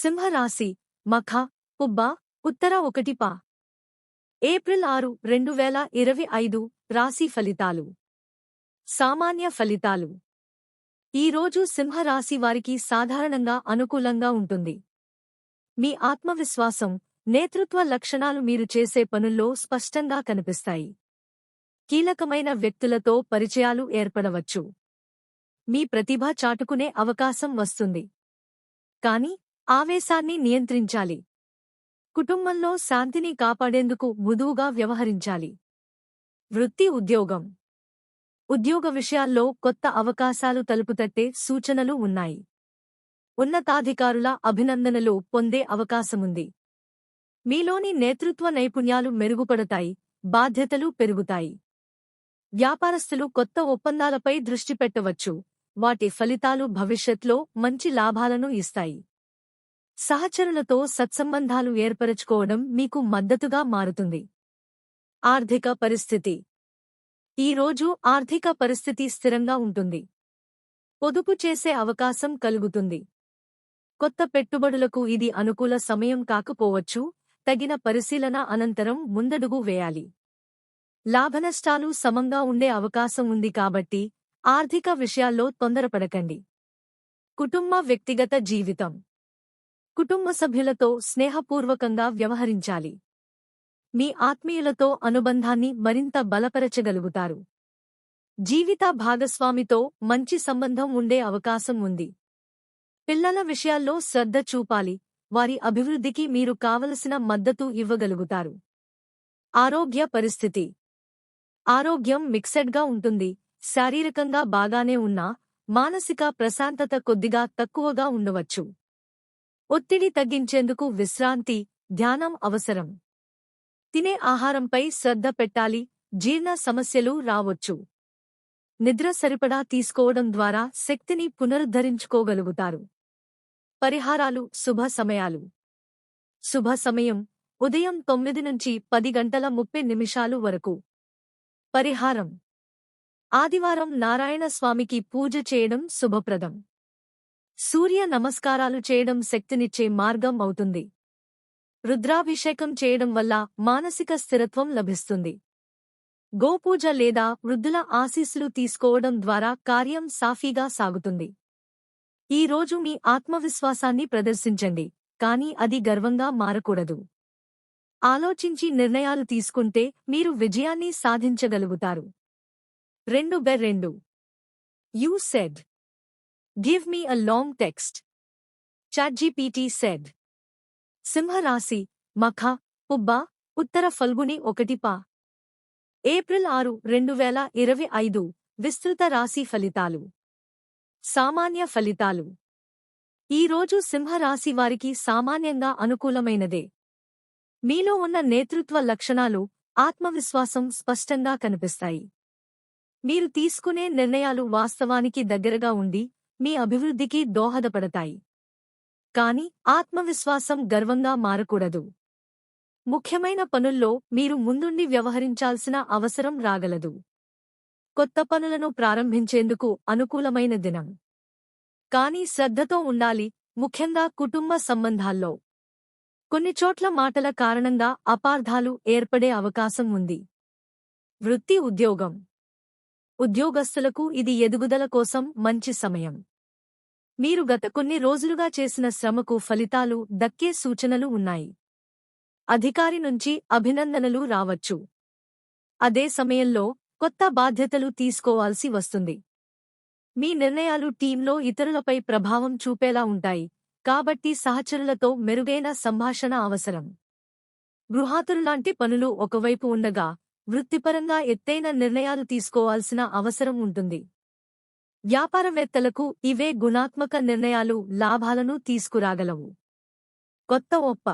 సింహరాశి మఖ ఉబ్బ ఉత్తర ఒకటి పా. ఏప్రిల్ ఆరు రెండు వేల ఇరవై ఐదు రాశి ఫలితాలు. సామాన్య ఫలితాలు. ఈరోజు సింహరాశి వారికి సాధారణంగా అనుకూలంగా ఉంటుంది. మీ ఆత్మవిశ్వాసం నేతృత్వ లక్షణాలు మీరు చేసే పనుల్లో స్పష్టంగా కనిపిస్తాయి. కీలకమైన వ్యక్తులతో పరిచయాలు ఏర్పడవచ్చు. మీ ప్రతిభ చాటుకునే అవకాశం వస్తుంది. కాని ఆవేశాన్ని నియంత్రించాలి. కుటుంబంలో శాంతిని కాపాడేందుకు మృదువుగా వ్యవహరించాలి. వృత్తి ఉద్యోగం. ఉద్యోగ విషయాల్లో కొత్త అవకాశాలు తలుపుతట్టే సూచనలు ఉన్నాయి. ఉన్నతాధికారుల అభినందనలు పొందే అవకాశముంది. మీలోని నేతృత్వ నైపుణ్యాలు మెరుగుపడతాయి బాధ్యతలు పెరుగుతాయి. వ్యాపారస్తులు కొత్త ఒప్పందాలపై దృష్టి పెట్టవచ్చు వాటి ఫలితాలు భవిష్యత్లో మంచి లాభాలను ఇస్తాయి. సహచరులతో సత్సంబంధాలు ఏర్పరచుకోవడం మీకు మద్దతుగా మారుతుంది. ఆర్థిక పరిస్థితి. ఈరోజు ఆర్థిక పరిస్థితి స్థిరంగా ఉంటుంది. పొదుపు చేసే అవకాశం కలుగుతుంది. కొత్త పెట్టుబడులకు ఇది అనుకూల సమయం కాకపోవచ్చు తగిన పరిశీలన అనంతరం ముందడుగు వేయాలి. లాభనష్టాలు సమంగా ఉండే అవకాశం ఉంది కాబట్టి ఆర్థిక విషయాల్లో తొందరపడకండి. కుటుంబ వ్యక్తిగత జీవితం. కుటుంబ సభ్యులతో స్నేహపూర్వకంగా వ్యవహరించాలి. మీ ఆత్మీయులతో అనుబంధాన్ని మరింత బలపరచగలుగుతారు. జీవిత భాగస్వామితో మంచి సంబంధం ఉండే అవకాశం ఉంది. పిల్లల విషయాల్లో శ్రద్ధ చూపాలి. వారి అభివృద్ధికి మీరు కావలసిన మద్దతు ఇవ్వగలుగుతారు. ఆరోగ్య పరిస్థితి. ఆరోగ్యం మిక్సెడ్గా ఉంటుంది. శారీరకంగా బాగానే ఉన్నా మానసిక ప్రశాంతత కొద్దిగా తక్కువగా ఉండవచ్చు. ఒత్తిడి తగ్గించేందుకు విశ్రాంతి ధ్యానం అవసరం. తినే ఆహారంపై శ్రద్ధ పెట్టాలి జీర్ణ సమస్యలు రావచ్చు. నిద్ర సరిపడా తీసుకోవడం ద్వారా శక్తిని పునరుద్ధరించుకోగలుగుతారు. పరిహారాలు శుభ సమయాలు. శుభ సమయం ఉదయం తొమ్మిది నుంచి పది గంటల ముప్పై నిమిషాలు వరకు. పరిహారం. ఆదివారం నారాయణ స్వామికి పూజ చేయడం శుభప్రదం. సూర్య నమస్కారాలు చేయడం శక్తినిచ్చే మార్గం అవుతుంది. రుద్రాభిషేకం చేయడం వల్ల మానసిక స్థిరత్వం లభిస్తుంది. గోపూజ లేదా వృద్ధుల ఆశీస్సులు తీసుకోవడం ద్వారా కార్యం సాఫీగా సాగుతుంది. ఈ రోజు మీ ఆత్మవిశ్వాసాన్ని ప్రదర్శించండి కానీ అది గర్వంగా మారకూడదు. ఆలోచించి నిర్ణయాలు తీసుకుంటే మీరు విజయాన్ని సాధించగలుగుతారు. రెండు బె రెండు. You said. Give me a long text ChatGPT said సింహరాశి మఖ పుబ్బ ఉత్తర ఫల్గుని ఒకటి పా. ఏప్రిల్ ఆరు రెండు వేల ఇరవై ఐదు విస్తృత రాశి ఫలితాలు. సామాన్య ఫలితాలు. ఈరోజు సింహరాశి వారికి సామాన్యంగా అనుకూలమైనదే. మీలో ఉన్న నేతృత్వ లక్షణాలు ఆత్మవిశ్వాసం స్పష్టంగా కనిపిస్తాయి. మీరు తీసుకునే నిర్ణయాలు వాస్తవానికి దగ్గరగా ఉండి మీ అభివృద్ధికి దోహదపడతాయి. కాని ఆత్మవిశ్వాసం గర్వంగా మారకూడదు. ముఖ్యమైన పనుల్లో మీరు ముందుండి వ్యవహరించాల్సిన అవసరం రాగలదు. కొత్త పనులను ప్రారంభించేందుకు అనుకూలమైన దినం. కానీ శ్రద్ధతో ఉండాలి ముఖ్యంగా కుటుంబ సంబంధాల్లో. కొన్ని చోట్ల మాటల కారణంగా అపార్థాలు ఏర్పడే అవకాశం ఉంది. వృత్తి ఉద్యోగం. ఉద్యోగస్తులకు ఇది ఎదుగుదల కోసం మంచి సమయం. మీరు గత కొన్ని రోజులుగా చేసిన శ్రమకు ఫలితాలు దక్కే సూచనలు ఉన్నాయి. అధికారి నుంచి అభినందనలు రావచ్చు. అదే సమయంలో కొత్త బాధ్యతలు తీసుకోవాల్సి వస్తుంది. మీ నిర్ణయాలు టీంలో ఇతరులపై ప్రభావం చూపేలా ఉంటాయి. కాబట్టి సహచరులతో మెరుగైన సంభాషణ అవసరం. గృహాతురులాంటి పనులు ఒకవైపు ఉండగా వృత్తిపరంగా ఎత్తైన నిర్ణయాలు తీసుకోవాల్సిన అవసరం ఉంటుంది. వ్యాపారవేత్తలకు ఇవే గుణాత్మక నిర్ణయాలు లాభాలను తీసుకురాగలవు. కొత్త ఒప్ప